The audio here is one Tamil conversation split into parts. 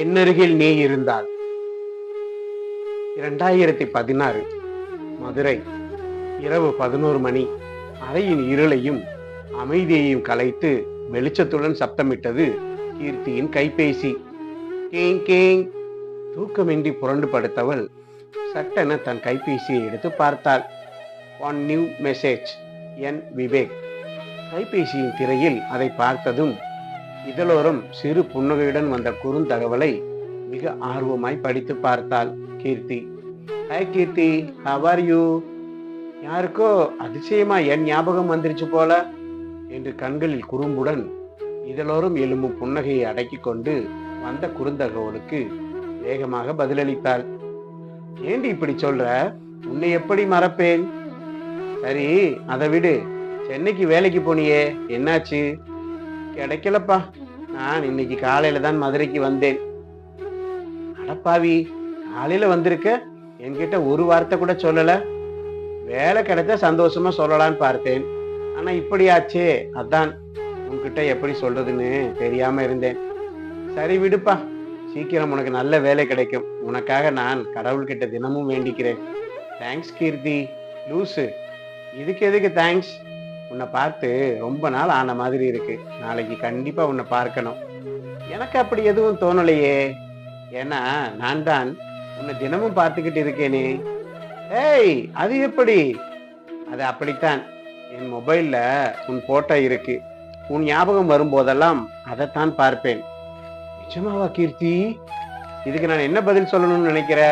என்னருகில் நீ இருந்தால். இரண்டாயிரத்தி பதினாறு மதுரை இரவு பதினோரு மணி அறையின் இருளையும் அமைதியையும் கலைத்து வெளிச்சத்துடன் சப்தமிட்டது கீர்த்தியின் கைபேசி. கேங் கேங் தூக்கமின்றி புரண்டு படுத்தவள் சட்டென தன் கைபேசியை எடுத்து பார்த்தாள். ஒன் நியூ மெசேஜ் என் விவேக் கைபேசியின் திரையில் அதை பார்த்ததும் இதழோரம் சிறு புன்னகையுடன் வந்த குறுந்தகவலை மிக ஆர்வமாய் படித்து பார்த்தாள் Keerthi. Hi Keerthi. How are you யாருக்கோ அதிசயமா என் ஞாபகம் வந்துருச்சு போல? என்று கண்களில் குறும்புடன் இதழோரம் எழும்பும் புன்னகையை அடக்கி கொண்டு வந்த குறுந்தகவலுக்கு வேகமாக பதிலளித்தாள். ஏண்டி இப்படி சொல்ற? உன்னை எப்படி மறப்பேன்? சரி அதை விடு. சென்னைக்கு வேலைக்கு போனியே. என்னாச்சு? கிடைக்கலப்பா. நான் இன்னைக்கு காலையில தான் மதுரைக்கு வந்தேன். அடப்பாவி காலையில வந்திருக்க? என்கிட்ட ஒரு வார்த்தை கூட சொல்லல. வேலை கிடைச்சா சந்தோஷமா சொல்லலான்னு பார்த்தேன். ஆனா இப்படி ஆச்சே. அதான் உன்கிட்ட எப்படி சொல்றதுன்னு தெரியாம இருந்தேன். சரி விடுப்பா. சீக்கிரம் உனக்கு நல்ல வேலை கிடைக்கும். உனக்காக நான் கடவுள்கிட்ட தினமும் வேண்டிக்கிறேன். தேங்க்ஸ் கீர்த்தி. லூசு. இதுக்கு எதுக்கு தேங்க்ஸ் உன்னை பார்த்து ரொம்ப நாள் ஆன மாதிரி இருக்கு. நாளைக்கு கண்டிப்பா உன்னை பார்க்கணும். எனக்கு அப்படி எதுவும் தோணலையே. ஏன்னா நான் தான் உன்னை தினமும் பார்த்துக்கிட்டு இருக்கேனே. ஏய் அது எப்படி? அது அப்படித்தான். என் மொபைல்ல உன் போட்டோ இருக்கு. உன் ஞாபகம் வரும்போதெல்லாம் அதைத்தான் பார்ப்பேன். நிஜமாவா கீர்த்தி? இதுக்கு நான் என்ன பதில் சொல்லணும்னு நினைக்கிற?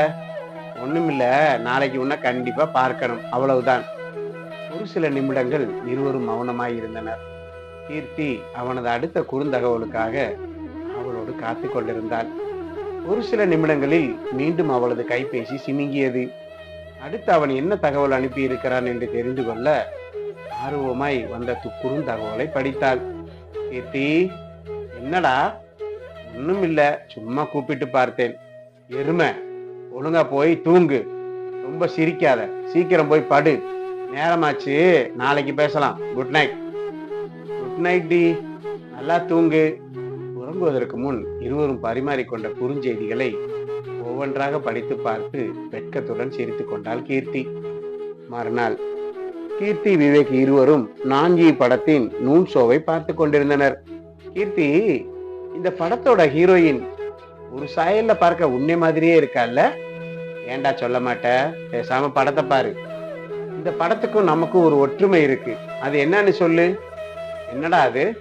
ஒண்ணுமில்ல. நாளைக்கு உன்னை கண்டிப்பா பார்க்கணும். அவ்வளவுதான். ஒரு சில நிமிடங்கள் இருவரும் மௌனமாய் இருந்தனர். கீர்த்தி அவனது அடுத்த குறுந்தகவலுக்காக அவளோடு காத்து கொண்டிருந்தாள். ஒரு சில நிமிடங்களில் மீண்டும் அவளது கைபேசி சினுங்கியது. அடுத்து அவன் என்ன தகவல் அனுப்பி இருக்கிறான் என்று தெரிந்து கொள்ள ஆர்வமாய் வந்த குறுந்தகவலை படித்தாள். கீர்த்தி என்னடா? ஒன்றும் இல்லை சும்மா கூப்பிட்டு பார்த்தேன். எருமை ஒழுங்கா போய் தூங்கு. ரொம்ப சிரிக்காத. சீக்கிரம் போய் படு. நேரமாச்சு. நாளைக்கு பேசலாம். குட் நைட் குட் நைட் டி நல்லா தூங்கு. உறங்குவதற்கு முன் இருவரும் பரிமாறிக்கொண்ட குறுஞ்செய்திகளை ஒவ்வொன்றாக படித்து பார்த்து வெட்கத்துடன் சிரித்து கொண்டாள் கீர்த்தி. மறுநாள் கீர்த்தி விவேக் இருவரும் நாஞ்சி படத்தின் நூல் ஷோவை பார்த்து கொண்டிருந்தனர். கீர்த்தி இந்த படத்தோட ஹீரோயின் ஒரு சாயல்ல பார்க்க உன்னை மாதிரியே இருக்கால்ல ஏன்டா சொல்ல மாட்ட? பேசாம படத்தை பாரு. இந்த படத்துக்கும் நமக்கும் ஒரு ஒற்றுமை இருக்கு. அது என்னன்னு சொல்லு? என்னடா அது?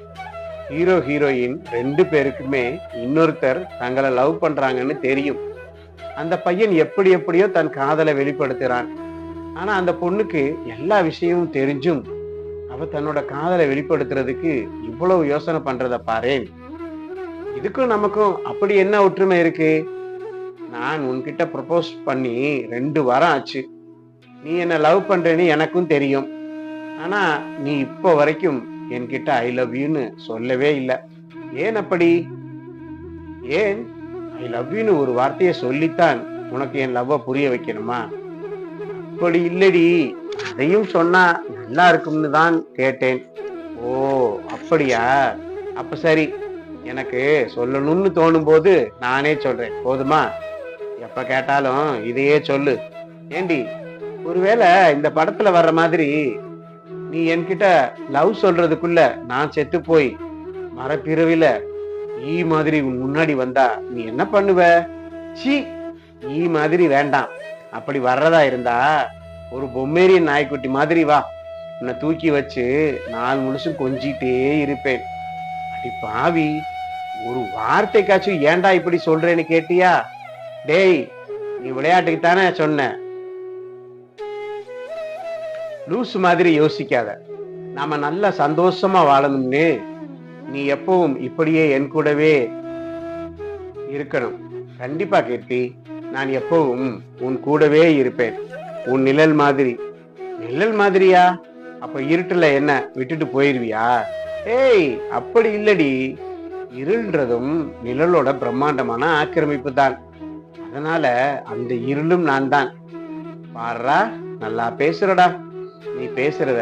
ஹீரோ ஹீரோயின் ரெண்டு பேருக்குமே இன்னொருத்தர் தங்களை லவ் பண்றாங்கன்னு தெரியும். அந்த பையன் எப்படி எப்படியோ தன் காதலை வெளிப்படுத்துறான். ஆனா அந்த பொண்ணுக்கு எல்லா விஷயமும் தெரிஞ்சும். அவ தன்னோட காதலை வெளிப்படுத்துறதுக்கு இவ்வளவு யோசனை பண்றத பாரேன் இதுக்கும் நமக்கும் அப்படி என்ன ஒற்றுமை இருக்கு? நான் உன்கிட்ட ப்ரப்போஸ் பண்ணி ரெண்டு வாரம் ஆச்சு. நீ என்ன லவ் பண்றேன்னு எனக்கும் தெரியும். ஆனா நீ இப்போ வரைக்கும் என்கிட்ட ஐ லவ் யூன்னு சொல்லவே இல்லை. ஏன் அப்படி? ஏன்? ஐ லவ் யூன்னு ஒரு வார்த்தையை சொல்லித்தான் உனக்கு என் லவ்வை புரிய வைக்கணுமா? அப்படி இல்லடி. அதையும் சொன்னா நல்லா இருக்கும்னு தான் கேட்டேன். ஓ அப்படியா? அப்ப சரி எனக்கு சொல்லணும்னு தோணும் போது நானே சொல்றேன். போதுமா? எப்ப கேட்டாலும் இதையே சொல்லு. ஏண்டி ஒருவேளை இந்த படத்துல வர்ற மாதிரி நீ என்கிட்ட லவ் சொல்றதுக்குள்ள நான் செத்து போய் மரப்பிறவில ஈ மாதிரி உன் முன்னாடி வந்தா நீ என்ன பண்ணுவ? சீ ஈ மாதிரி வேண்டாம். அப்படி வர்றதா இருந்தா ஒரு பொம்மேரியன் நாய்க்குட்டி மாதிரி வா. உன்னை தூக்கி வச்சு நாலு முழுசும் கொஞ்சிட்டே இருப்பேன். அடி பாவி ஒரு வார்த்தைக்காச்சும் ஏன்டா இப்படி சொல்றேன்னு கேட்டியா? டேய் நீ விளையாட்டுக்கு தானே சொன்ன? லூஸ் மாதிரி யோசிக்காத. நாம நல்லா சந்தோஷமா வாழணும்னு. நீ எப்பவும் இப்படியே என் கூடவே இருக்கணும். கண்டிப்பா கீர்த்தி நான் எப்பவும் உன் கூடவே இருப்பேன். உன் நிழல் மாதிரி. நிழல் மாதிரியா? அப்ப இருட்டுல என்ன விட்டுட்டு போயிருவியா? ஏய் அப்படி இல்லடி. இருள்ன்றதும் நிழலோட பிரம்மாண்டமான ஆக்கிரமிப்பு தான். அதனால அந்த இருளும் நான் தான் பாடுறா நல்லா பேசுறடா. நீ பேசுறத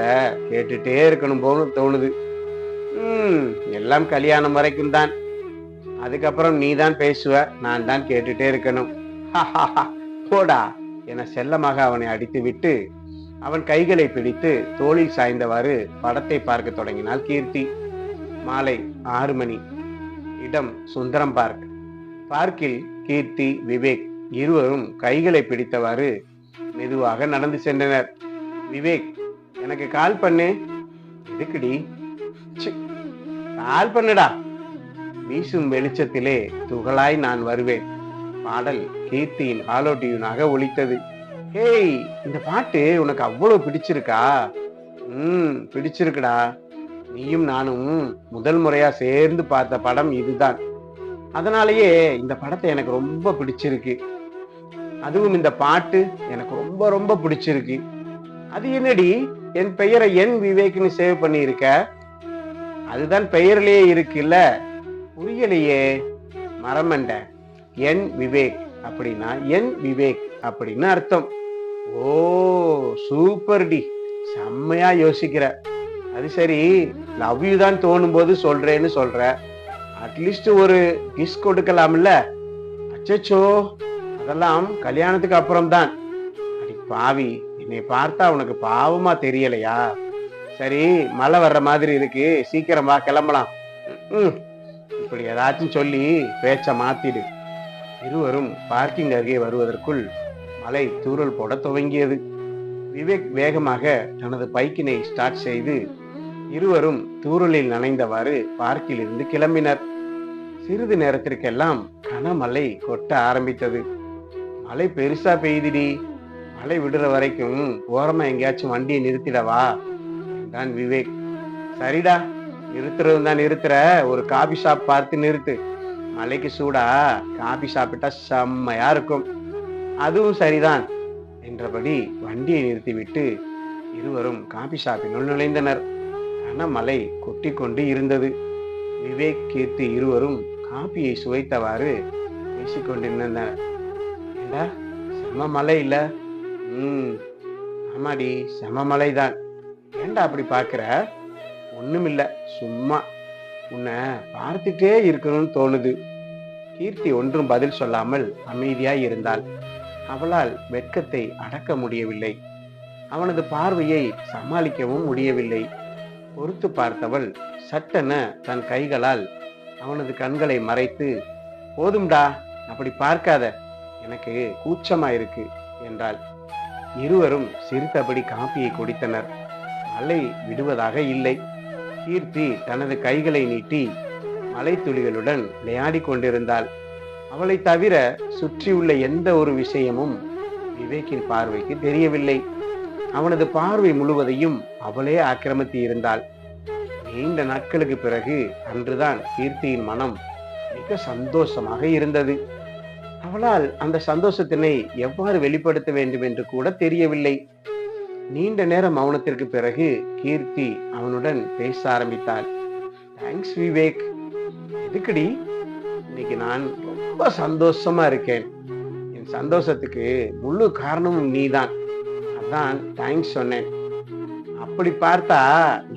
கேட்டுட்டே இருக்கணும் போல தோணுது. ம் எல்லாம் கல்யாணம் வரைக்கும் தான். அதுக்கப்புறம் நீ தான் பேசுவ நான் தான் கேட்டுட்டே இருக்கணும். போடா என செல்லமாக அவனை அடித்து விட்டு அவன் கைகளை பிடித்து தோளில் சாய்ந்தவாறு படத்தை பார்க்க தொடங்கினாள் கீர்த்தி. மாலை ஆறு மணி. இடம் சுந்தரம் பார்க். பார்க்கில் கீர்த்தி விவேக் இருவரும் கைகளை பிடித்தவாறு மெதுவாக நடந்து சென்றனர். விவேக் எனக்கு கால் பண்ணு. எதுக்குடி? கால் பண்ணுடா. வீசும் வெளிச்சத்திலே துகளாய் நான் வருவேன். பாடல் கீர்த்தியின் ஹாலோ டியூனாக ஒலித்தது. ஹேய் இந்த பாட்டு உனக்கு அவ்வளவு பிடிச்சிருக்கா? ம் பிடிச்சிருக்குடா. நீயும் நானும் முதல் முறையா சேர்ந்து பார்த்த படம் இதுதான். அதனாலேயே இந்த படத்தை எனக்கு ரொம்ப பிடிச்சிருக்கு. அதுவும் இந்த பாட்டு எனக்கு ரொம்ப ரொம்ப பிடிச்சிருக்கு. அது என்னடி? என் பெயரை என் விவேக்னு சேவ் பண்ணியிருக்க? அதுதான் பெயர்லயே இருக்குல்ல? புரியலையே. மரமண்ட என் விவேக் அப்படின்னா என் விவேக் அப்படின்னு அர்த்தம். ஓ சூப்பர் டி. செம்மையா யோசிக்கிற. அது சரி லவ் யூ தான் தோணும் போது சொல்றேன்னு சொல்ற. அட்லீஸ்ட் ஒரு கிஸ் கொடுக்கலாம்ல? அச்சச்சோ. அதெல்லாம் கல்யாணத்துக்கு அப்புறம் தான் அடி பாவி. என்னை பார்த்தா உனக்கு பாவமா தெரியலையா? சரி மழை வர்ற மாதிரி இருக்கு. சீக்கிரமா கிளம்பலாம். ம், இப்படி ஏதாச்சும் சொல்லி பேச்ச மாத்திடு. இருவரும் பார்க்கிங் அருகே வருவதற்குள் மலை தூறல் போட துவங்கியது. விவேக் வேகமாக தனது பைக்கினை ஸ்டார்ட் செய்து இருவரும் தூரலில் நனைந்தவாறு பார்க்கில் இருந்து கிளம்பினர். சிறிது நேரத்திற்கெல்லாம் கனமழை கொட்ட ஆரம்பித்தது. மழை பெருசா பெய்திடி. மழை விடுற வரைக்கும் ஓரமா எங்கேயாச்சும் வண்டியை நிறுத்திடவா? தான் விவேக். சரிடா நிறுத்துறது தான் நிறுத்துற. ஒரு காபி ஷாப் பார்த்து நிறுத்து. மலைக்கு சூடா காபி சாப்பிட்டா செம்மையா இருக்கும். அதுவும் சரிதான் என்றபடி வண்டியை நிறுத்திவிட்டு இருவரும் காபி ஷாப்பினுள் நுழைந்தனர். கனமழை கொட்டி கொண்டு இருந்தது. விவேக் கீர்த்தி இருவரும் காபியை சுவைத்தவாறு பேசிக்கொண்டிருந்தனர் ஏண்டா செம மழை இல்லை? ம். ஆமாடி செம மழைதான் ஏண்டா அப்படி பார்க்குற? ஒன்றுமில்லை சும்மா. உன்னை பார்த்துட்டே இருக்கணும்னு தோணுது. கீர்த்தி ஒன்றும் பதில் சொல்லாமல் அமைதியாய் இருந்தாள். அவளால் வெட்கத்தை அடக்க முடியவில்லை. அவனது பார்வையை சமாளிக்கவும் முடியவில்லை. பொறுத்து பார்த்தவள் சட்டென தன் கைகளால் அவனது கண்களை மறைத்து போதும்டா அப்படி பார்க்காத. எனக்கு கூச்சமா இருக்கு என்றாள். இருவரும் சிரித்தபடி காப்பியை குடித்தனர். மலை விடுவதாக இல்லை. கீர்த்தி தனது கைகளை நீட்டி மலைத்துளிகளுடன் விளையாடி கொண்டிருந்தாள். அவளை தவிர சுற்றியுள்ள எந்த ஒரு விஷயமும் விவேக்கின் பார்வைக்கு தெரியவில்லை. அவனது பார்வை முழுவதையும் அவளே ஆக்கிரமித்து இருந்தாள். நீண்ட நாட்களுக்கு பிறகு அன்றுதான் கீர்த்தியின் மனம் மிக சந்தோஷமாக இருந்தது. அவளால் அந்த சந்தோஷத்தினை எவ்வாறு வெளிப்படுத்த வேண்டும் என்று கூட தெரியவில்லை. நீண்ட நேர மௌனத்திற்கு பிறகு கீர்த்தி அவனுடன் பேச ஆரம்பித்தாள். தேங்க்ஸ் விவேக் எதுக்குடி? இன்னைக்கு நான் ரொம்ப சந்தோஷமா இருக்கேன். என் சந்தோஷத்துக்கு முழு காரணமும் நீதான். அதான் தேங்க்ஸ் சொன்னேன். அப்படி பார்த்தா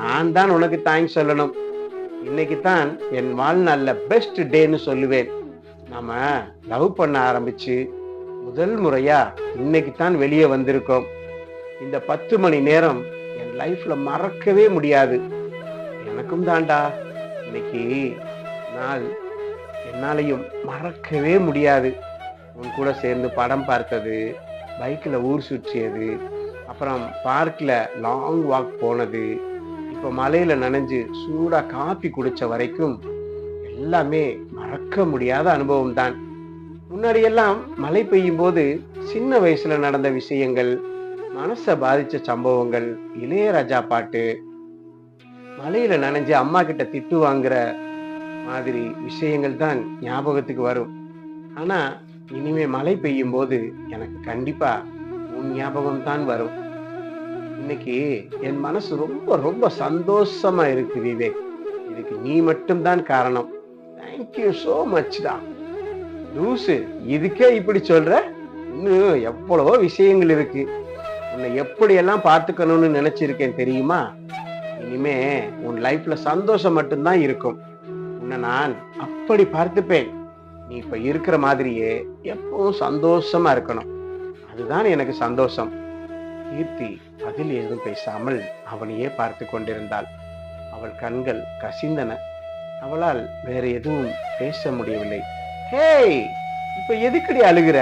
நான் தான் உனக்கு தேங்க்ஸ் சொல்லணும். இன்னைக்கு தான் என் வாழ்நாளில் பெஸ்ட் டேன்னு சொல்லுவேன். நாம லவ் பண்ண ஆரம்பிச்சு முதல் முறையா இன்னைக்கு தான் வெளியே வந்திருக்கோம். இந்த பத்து மணி நேரம் என் லைஃப்ல மறக்கவே முடியாது. எனக்கும் தாண்டா. இன்னைக்கு நாள் என்னாலையும் மறக்கவே முடியாது. உன் கூட சேர்ந்து படம் பார்த்தது பைக்கில் ஊர் சுற்றியது அப்புறம் பார்க்கில் லாங் வாக் போனது இப்போ மலையில் நனைஞ்சு சூடாக காப்பி குடித்த வரைக்கும் எல்லாமே மறக்க முடியாத அனுபவம் தான் முன்னாடியெல்லாம் மழை பெய்யும் போது சின்ன வயசுல நடந்த விஷயங்கள் மனசை பாதிச்ச சம்பவங்கள் இளையராஜா பாட்டு மலையில நனைஞ்சு அம்மா கிட்ட திட்டு வாங்குற மாதிரி விஷயங்கள் தான் ஞாபகத்துக்கு வரும். ஆனா இனிமே மழை பெய்யும் போது எனக்கு கண்டிப்பா உன் ஞாபகம் தான் வரும். இன்னைக்கு என் மனசு ரொம்ப ரொம்ப சந்தோஷமா இருக்கு விவேக். இதுக்கு நீ மட்டும்தான் காரணம். தேங்க்யூ ஸோ மச் தான் லூசு இதுக்கே இப்படி சொல்ற? இன்னும் எவ்வளவோ விஷயங்கள் இருக்கு. உன்னை எப்படியெல்லாம் பார்த்துக்கணும்னு நினைச்சிருக்கேன் தெரியுமா? இனிமே உன் லைஃப்ல சந்தோஷம் மட்டும்தான் இருக்கும். உன்னை நான் அப்படி பார்த்துப்பேன். நீ இப்ப இருக்கிற மாதிரியே எப்பவும் சந்தோஷமா இருக்கணும். அதுதான் எனக்கு சந்தோஷம். கீர்த்தி பதில் ஏதும் பேசாமல் அவனையே பார்த்து கொண்டிருந்தாள். அவள் கண்கள் கசிந்தன. அவளால் வேற எதுவும் பேச முடியவில்லை. ஹேய் இப்ப எதுக்கடி அழுகிற?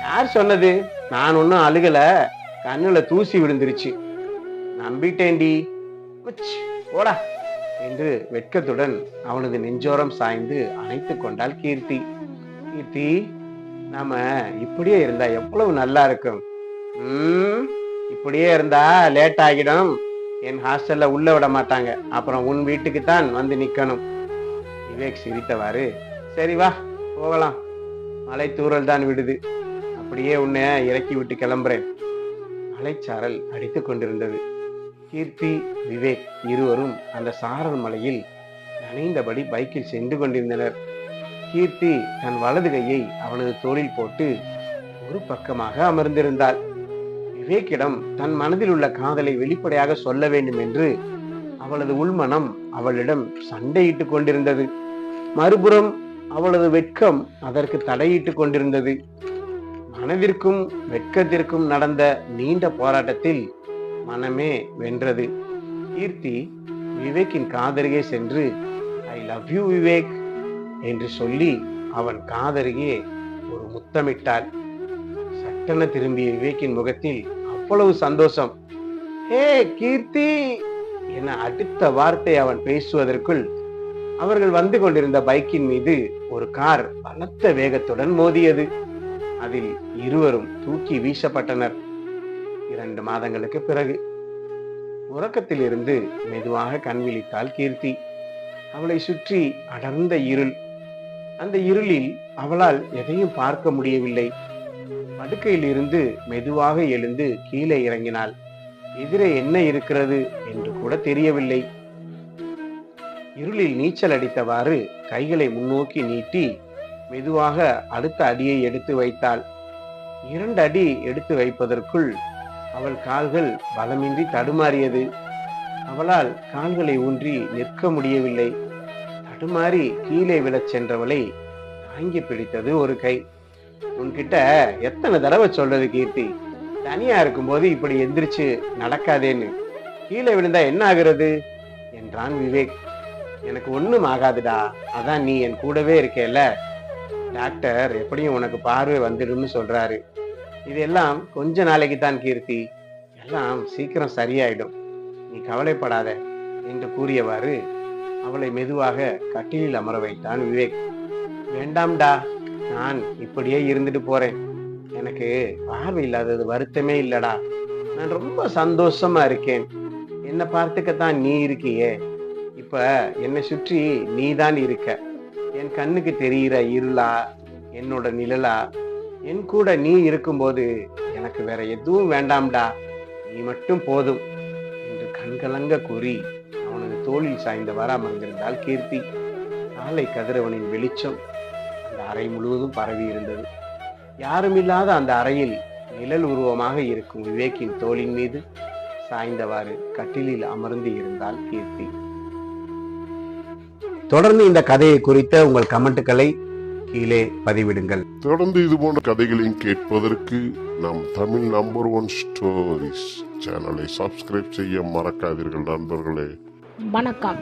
யார் சொன்னது? நான் ஒன்னும் அழுகல. கண்ணுல தூசி விழுந்துருச்சு. நம்பிட்டேன்டி. ஓடா போடா என்று வெட்கத்துடன் அவனது நெஞ்சோரம் சாய்ந்து அணைத்து கொண்டாள் கீர்த்தி. கீர்த்தி நாம இப்படியே இருந்தா எவ்வளவு நல்லா இருக்கும். இப்படியே இருந்தா லேட் ஆகிடும். என் ஹாஸ்டல்ல உள்ள விட மாட்டாங்க. அப்புறம் உன் வீட்டுக்கு தான் வந்து நிக்கணும். விவேக் சிரித்தவாறு சரி வா போகலாம். மலை தூரல் தான் விடுது. அப்படியே உன்னை இறக்கி விட்டு கிளம்புறேன். மலைச்சாரல் அடித்து கொண்டிருந்தது. கீர்த்தி விவேக் இருவரும் அந்த சாரல் மலையில் நனைந்தபடி பைக்கில் சென்று கொண்டிருந்தனர். கீர்த்தி தன் வலது கையை அவனது தோளில் போட்டு ஒரு பக்கமாக அமர்ந்திருந்தாள். விவேக்கிடம் தன் மனதில் உள்ள காதலை வெளிப்படையாக சொல்ல வேண்டும் என்று அவளது உள்மனம் அவளிடம் சண்டையிட்டுக் கொண்டிருந்தது. மறுபுறம் அவளது வெட்கம் அதற்கு தடையிட்டுக் கொண்டிருந்தது. மனதிற்கும் வெட்கத்திற்கும் நடந்த நீண்ட போராட்டத்தில் மனமே வென்றது. கீர்த்தி விவேக்கின் காதருகே சென்று ஐ லவ் யூ விவேக் என்று சொல்லி அவன் காதருகே ஒரு முத்தமிட்டாள். சட்டென திரும்பிய விவேக்கின் முகத்தில் அவ்வளவு சந்தோஷம். ஹே கீர்த்தி! என அடுத்த வார்த்தை அவன் பேசுவதற்குள் அவர்கள் வந்து கொண்டிருந்த பைக்கின் மீது ஒரு கார் பலத்த வேகத்துடன் மோதியது. அதில் இருவரும் தூக்கி வீசப்பட்டனர். இரண்டு மாதங்களுக்கு பிறகு உறக்கத்தில் இருந்து மெதுவாக கண் விழித்தாள் கீர்த்தி. அவளை சுற்றி அடர்ந்த இருள். அந்த இருளில் அவளால் எதையும் பார்க்க முடியவில்லை. படுக்கையிலிருந்து மெதுவாக எழுந்து கீழே இறங்கினாள். எதிரே என்ன இருக்கிறது என்று கூட தெரியவில்லை. இருளில் நீச்சல் அடித்தவாறு கைகளை முன்னோக்கி நீட்டி மெதுவாக அடுத்த அடியை எடுத்து வைத்தாள். இரண்டு அடி எடுத்து வைப்பதற்குள் அவள் கால்கள் பலமின்றி தடுமாறியது. அவளால் கால்களை ஊன்றி நிற்க முடியவில்லை. தடுமாறி கீழே விழச் சென்றவளை தாங்கி பிடித்தது ஒரு கை. உன்கிட்ட எத்தனை தடவை சொல்றது கீர்த்தி? தனியா இருக்கும்போது இப்படி எந்திரிச்சு நடக்காதேன்னு. கீழே விழுந்தா என்ன ஆகுறது என்றான் விவேக். எனக்கு ஒண்ணும் ஆகாதுடா. அதான் நீ என் கூடவே இருக்கேல்ல. டாக்டர் எப்படியும் உனக்கு பார்வை வந்துடும்னு சொல்றாரு. இதெல்லாம் கொஞ்ச நாளைக்கு தான் கீர்த்தி. எல்லாம் சீக்கிரம் சரியாயிடும். நீ கவலைப்படாத என்று கூறியவாறு அவளை மெதுவாக கட்டிலில் அமர வைத்தான் விவேக். வேண்டாம்டா. நான் இப்படியே இருந்துட்டு போறேன். எனக்கு பார்வை இல்லாதது வருத்தமே இல்லடா. நான் ரொம்ப சந்தோஷமா இருக்கேன். என்னை பார்த்துக்கத்தான் நீ இருக்கியே. இப்ப என்னை சுற்றி நீ தான் இருக்க. என் கண்ணுக்கு தெரிகிற இருளா என்னோட நிழலா என் கூட நீ இருக்கும்போது எனக்கு வேற எதுவும் வேண்டாம்டா. நீ மட்டும் போதும் என்று கண்கலங்க கூறி அவனது தோளில் வராம அமர்ந்திருந்தாள் கீர்த்தி. காலை கதிரவனின் வெளிச்சம் அறை முழுவதும் பரவி இருந்தது. யாருமில்லாத அந்த அறையில் நிழல் உருவமாக இருக்கும் விவேக்கின் தோளின் மீது சாய்ந்தவாறு கட்டிலில் அமர்ந்து இருந்தாள் கீர்த்தி. தொடர்ந்து இந்த கதையை குறித்த உங்கள் கமெண்ட்டுகளை கீழே பதிவிடுங்கள். தொடர்ந்து இது போன்ற கதைகளையும் கேட்பதற்கு நம் தமிழ் நம்பர் ஒன் ஸ்டோரிஸ் சேனலை சப்ஸ்கிரைப் செய்ய மறக்காதீர்கள் நண்பர்களே. வணக்கம்.